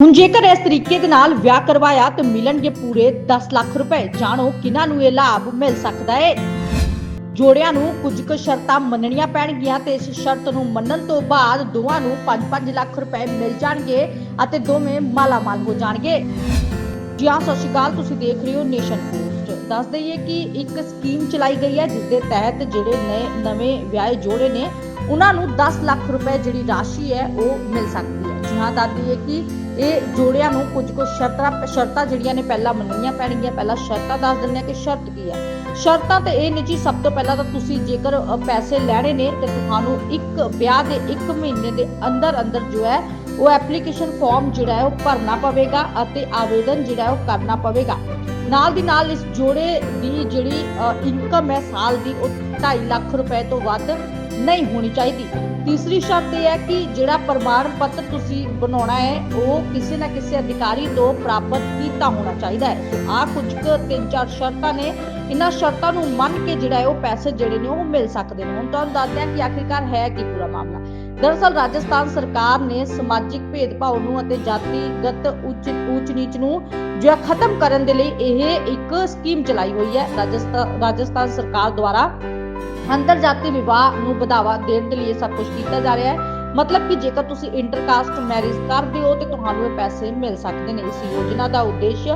ਹੁਣ ਜੇਕਰ ਇਸ ਤਰੀਕੇ ਦੇ ਨਾਲ ਵਿਆਹ ਕਰਵਾਇਆ ਤਾਂ ਮਿਲਣਗੇ ਪੂਰੇ 10 ਲੱਖ ਰੁਪਏ, ਜਾਣੋ ਕਿਹਨਾਂ ਨੂੰ ਇਹ ਲਾਭ ਮਿਲ ਸਕਦਾ ਹੈ ਜੋੜਿਆਂ ਨੂੰ ਕੁਝ ਕੁ ਸ਼ਰਤਾਂ ਮੰਨਣੀਆਂ ਪੈਣਗੀਆਂ ਤੇ ਇਸ ਸ਼ਰਤ ਨੂੰ ਮੰਨਣ ਤੋਂ ਬਾਅਦ ਦੋਵਾਂ ਨੂੰ 5-5 ਲੱਖ ਰੁਪਏ ਮਿਲ ਜਾਣਗੇ ਅਤੇ ਦੋਵੇਂ ਮਾਲਾਮਾਲ ਹੋ ਜਾਣਗੇ। ਜੀ ਹਾਂ, ਸਤਿ ਸ਼੍ਰੀ ਅਕਾਲ, ਤੁਸੀਂ ਦੇਖ ਰਹੇ ਹੋ ਨੇਸ਼ਨ ਪੋਸਟ। ਦੱਸ ਦਈਏ ਕਿ ਇੱਕ ਸਕੀਮ ਚਲਾਈ ਗਈ ਹੈ, ਜਿਸ ਦੇ ਤਹਿਤ ਜਿਹੜੇ ਨਵੇਂ ਵਿਆਹੇ ਜੋੜੇ ਨੇ ਉਹਨਾਂ ਨੂੰ 10 ਲੱਖ ਰੁਪਏ ਜਿਹੜੀ ਰਾਸ਼ੀ ਹੈ ਉਹ ਮਿਲ ਸਕਦੀ ਹੈ। ਜੀ ਹਾਂ ਦੱਸ ਕਿ ਇਹ ਜੋੜਿਆਂ ਨੂੰ ਕੁਝ ਕੁ ਸ਼ਰਤਾਂ ਸ਼ਰਤਾਂ ਜਿਹੜੀਆਂ ਨੇ ਪਹਿਲਾਂ ਮੰਨਣੀਆਂ ਪੈਣਗੀਆਂ। ਪਹਿਲਾਂ ਸ਼ਰਤਾਂ ਦੱਸ ਦਿੰਦੇ ਹਾਂ ਕਿ ਸ਼ਰਤ ਕੀ ਹੈ। ਸ਼ਰਤਾਂ ਤੇ ਇਹ ਨੇ ਜੀ ਸਭ ਤੋਂ ਪਹਿਲਾਂ ਤਾਂ ਤੁਸੀਂ ਜੇਕਰ ਪੈਸੇ ਲੈਣੇ ਨੇ ਤੇ ਤੁਹਾਨੂੰ ਇੱਕ ਵਿਆਹ ਦੇ 1 ਮਹੀਨੇ ਦੇ ਅੰਦਰ ਅੰਦਰ ਜੋ ਹੈ, ਉਹ ਐਪਲੀਕੇਸ਼ਨ ਫਾਰਮ ਜਿਹੜਾ ਹੈ ਉਹ ਭਰਨਾ ਪਵੇਗਾ ਅਤੇ ਆਵੇਦਨ ਜਿਹੜਾ ਉਹ ਕਰਨਾ ਪਵੇਗਾ। ਨਾਲ ਦੀ ਨਾਲ ਇਸ ਜੋੜੇ ਦੀ ਜਿਹੜੀ ਇਨਕਮ ਹੈ ਸਾਲ ਦੀ, ਉਹ 2.5 ਲੱਖ ਰੁਪਏ ਤੋਂ ਵੱਧ ਨਹੀਂ ਹੋਣੀ ਚਾਹੀਦੀ। ਤੀਸਰੀ ਸ਼ਰਤ ਇਹ ਹੈ ਕਿ ਜਿਹੜਾ ਪ੍ਰਮਾਣ ਪੱਤਰ ਤੁਸੀਂ ਬਣਾਉਣਾ ਹੈ, ਉਹ ਕਿਸੇ ਨਾ ਕਿਸੇ ਅਧਿਕਾਰੀ ਤੋਂ ਪ੍ਰਾਪਤ ਕੀਤਾ ਹੋਣਾ ਚਾਹੀਦਾ ਹੈ। ਆ ਕੁਝ ਕੁ ਤਿੰਨ ਚਾਰ ਸ਼ਰਤਾਂ ਨੇ। ਇਹਨਾਂ ਸ਼ਰਤਾਂ ਨੂੰ ਮੰਨ ਕੇ ਜਿਹੜਾ ਹੈ ਉਹ ਪੈਸੇ ਜਿਹੜੇ ਨੇ ਉਹ ਮਿਲ ਸਕਦੇ ਨੇ। ਹੁਣ ਤੁਹਾਨੂੰ ਦੱਸਦੇ ਹਾਂ ਕਿ ਆਖਿਰਕਾਰ ਹੈ ਕੀ ਪੂਰਾ ਮਾਮਲਾ। ਦਰਅਸਲ ਰਾਜਸਥਾਨ ਸਰਕਾਰ ਨੇ ਸਮਾਜਿਕ ਭੇਦਭਾਵ ਨੂੰ ਅਤੇ ਜਾਤੀਗਤ ਉੱਚ ਉੱਚ ਨੀਚ ਨੂੰ ਜੋ ਖਤਮ ਕਰਨ ਦੇ ਲਈ ਇਹ ਇੱਕ ਸਕੀਮ ਚਲਾਈ ਹੋਈ ਹੈ। ਰਾਜਸਥਾਨ ਰਾਜਸਥਾਨ ਸਰਕਾਰ ਦੁਆਰਾ ਅੰਤਰਜਾਤੀ ਵਿਵਾਹ ਨੂੰ ਵਧਾਵਾ ਦੇਣ ਦੇ ਲਈ ਸਭ ਕੁਝ ਕੀਤਾ ਜਾ ਰਿਹਾ ਹੈ। ਮਤਲਬ ਕਿ ਜੇਕਰ ਤੁਸੀਂ ਇੰਟਰਕਾਸਟ ਮੈਰਿਜ ਕਰਦੇ ਹੋ ਤੇ ਤੁਹਾਨੂੰ ਇਹ ਪੈਸੇ ਮਿਲ ਸਕਦੇ ਨੇ। ਇਸ ਯੋਜਨਾ ਦਾ ਉਦੇਸ਼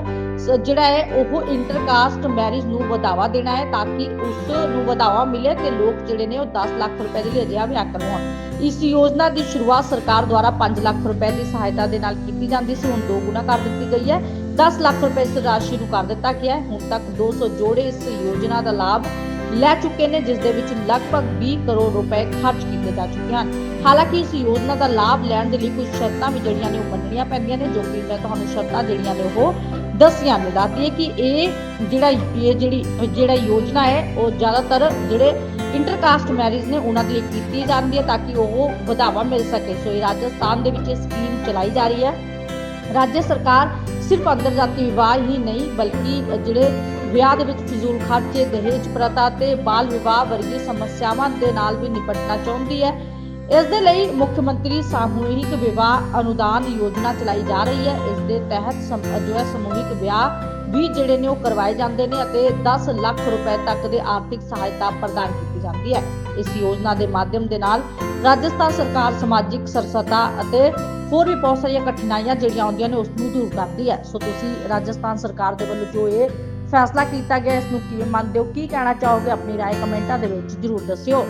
ਜਿਹੜਾ ਹੈ, ਉਹ ਇੰਟਰਕਾਸਟ ਮੈਰਿਜ ਨੂੰ ਵਧਾਵਾ ਦੇਣਾ ਹੈ ਤਾਂ ਕਿ ਉਸ ਨੂੰ ਵਧਾਵਾ ਮਿਲੇ ਤੇ ਲੋਕ ਜਿਹੜੇ ਨੇ ਉਹ 10 ਲੱਖ ਰੁਪਏ ਦੇ ਲਈ ਅਜਿਹਾ ਵਿਆਹ ਕਰਵਾਉਣ। ਇਸ ਯੋਜਨਾ ਦੀ ਸ਼ੁਰੂਆਤ ਸਰਕਾਰ ਦੁਆਰਾ 5 ਲੱਖ ਰੁਪਏ ਦੀ ਸਹਾਇਤਾ ਦੇ ਨਾਲ ਕੀਤੀ ਜਾਂਦੀ ਸੀ। ਹੁਣ ਦੋ ਗੁਣਾ ਕਰ ਦਿੱਤੀ ਗਈ ਹੈ। 10 ਲੱਖ ਰੁਪਏ ਇਸ ਰਾਸ਼ੀ ਨੂੰ ਕਰ ਦਿੱਤਾ ਗਿਆ ਹੈ। ਹੁਣ ਤੱਕ 200 ਜੋੜੇ ਇਸ ਯੋਜਨਾ ਦਾ ਲਾਭ ਲੈ ਚੁੱਕੇ ਨੇ, ਜਿਸ ਦੇ ਵਿੱਚ ਲਗਭਗ 20 ਕਰੋੜ ਰੁਪਏ ਖਰਚ ਕੀਤੇ ਜਾ ਚੁੱਕੇ ਹਨ। ਹਾਲਾਂਕਿ ਇਸ ਯੋਜਨਾ ਦਾ ਲਾਭ ਲੈਣ ਦੇ ਲਈ ਕੁਝ ਸ਼ਰਤਾਂ ਵੀ ਜਿਹੜੀਆਂ ਨੇ ਉਹ ਮੰਨਣੀਆਂ ਪੈਂਦੀਆਂ ਨੇ, ਜੋ ਕਿ ਮੈਂ ਤੁਹਾਨੂੰ ਸ਼ਰਤਾਂ ਜਿਹੜੀਆਂ ਨੇ ਉਹ ਦੱਸੀਆਂ ਨੇ। ਦੱਸਦੀ ਹੈ ਕਿ ਇਹ ਜਿਹੜਾ ਇਹ ਜਿਹੜੀ, ਜਿਹੜਾ ਯੋਜਨਾ ਹੈ, ਉਹ ਜ਼ਿਆਦਾਤਰ ਜਿਹੜੇ ਇੰਟਰਕਾਸਟ ਮੈਰਿਜ ਨੇ, ਉਹਨਾਂ ਦੇ ਲਈ ਕੀਤੀ ਜਾਂਦੀ ਹੈ ਤਾਂ ਕਿ ਉਹ ਵਧਾਵਾ ਮਿਲ ਸਕੇ। ਸੋ ਇਹ ਰਾਜਸਥਾਨ ਦੇ ਵਿੱਚ ਇਹ ਸਕੀਮ ਚਲਾਈ ਜਾ ਰਹੀ ਹੈ। ਰਾਜ ਸਰਕਾਰ ਸਿਰਫ ਅੰਤਰਜਾਤੀ ਵਿਵਾਹ ਹੀ ਨਹੀਂ, ਬਲਕਿ ਜਿਹੜੇ ਵਿਆਹ ਦੇ ਵਿੱਚ ਫਿਜ਼ੂਲ ਖਰਚੇ, ਦਹੇਜ ਪ੍ਰਥਾ ਤੇ ਬਾਲ ਵਿਵਾਹ ਵਰਗੀ ਸਮੱਸਿਆਵਾਂ ਦੇ ਨਾਲ ਵੀ ਨਿਪਟਣਾ ਚਾਹੁੰਦੀ ਹੈ। ਇਸ ਦੇ ਲਈ ਮੁੱਖ ਮੰਤਰੀ ਸਾਮੂਹਿਕ ਵਿਵਾਹ ਅਨੁਦਾਨ ਯੋਜਨਾ ਚਲਾਈ ਜਾ ਰਹੀ ਹੈ। ਇਸ ਦੇ ਤਹਿਤ ਜੋ ਹੈ ਸਮੂਹਿਕ ਵਿਆਹ ਵੀ ਜਿਹੜੇ ਨੇ ਉਹ ਕਰਵਾਏ ਜਾਂਦੇ ਨੇ ਅਤੇ 10 ਲੱਖ ਰੁਪਏ ਤੱਕ ਦੇ ਆਰਥਿਕ ਸਹਾਇਤਾ ਪ੍ਰਦਾਨ ਕੀਤੀ ਜਾਂਦੀ ਹੈ। ਇਸ ਯੋਜਨਾ ਦੇ ਮਾਧਿਅਮ ਦੇ ਨਾਲ ਰਾਜਸਥਾਨ ਸਰਕਾਰ ਸਮਾਜਿਕ ਸਰਸਤਾ ਅਤੇ ਹੋਰ ਵੀ ਬਹੁਤ ਸਾਰੀਆਂ ਕਠਿਨਾਈਆਂ ਜਿਹੜੀਆਂ ਆਉਂਦੀਆਂ ਨੇ ਉਸ ਨੂੰ ਦੂਰ ਕਰਦੀ ਹੈ ਸੋ ਤੁਸੀਂ ਰਾਜਸਥਾਨ ਸਰਕਾਰ ਦੇ ਵੱਲੋਂ ਜੋ ਇਹ ਫੈਸਲਾ ਕੀਤਾ ਗਿਆ ਇਸ ਨੂੰ ਕਿਵੇਂ ਮੰਨਦੇ ਹੋ ਕੀ ਕਹਿਣਾ ਚਾਹੋਗੇ ਆਪਣੀ رائے ਕਮੈਂਟਾਂ ਦੇ ਵਿੱਚ ਜਰੂਰ ਦੱਸਿਓ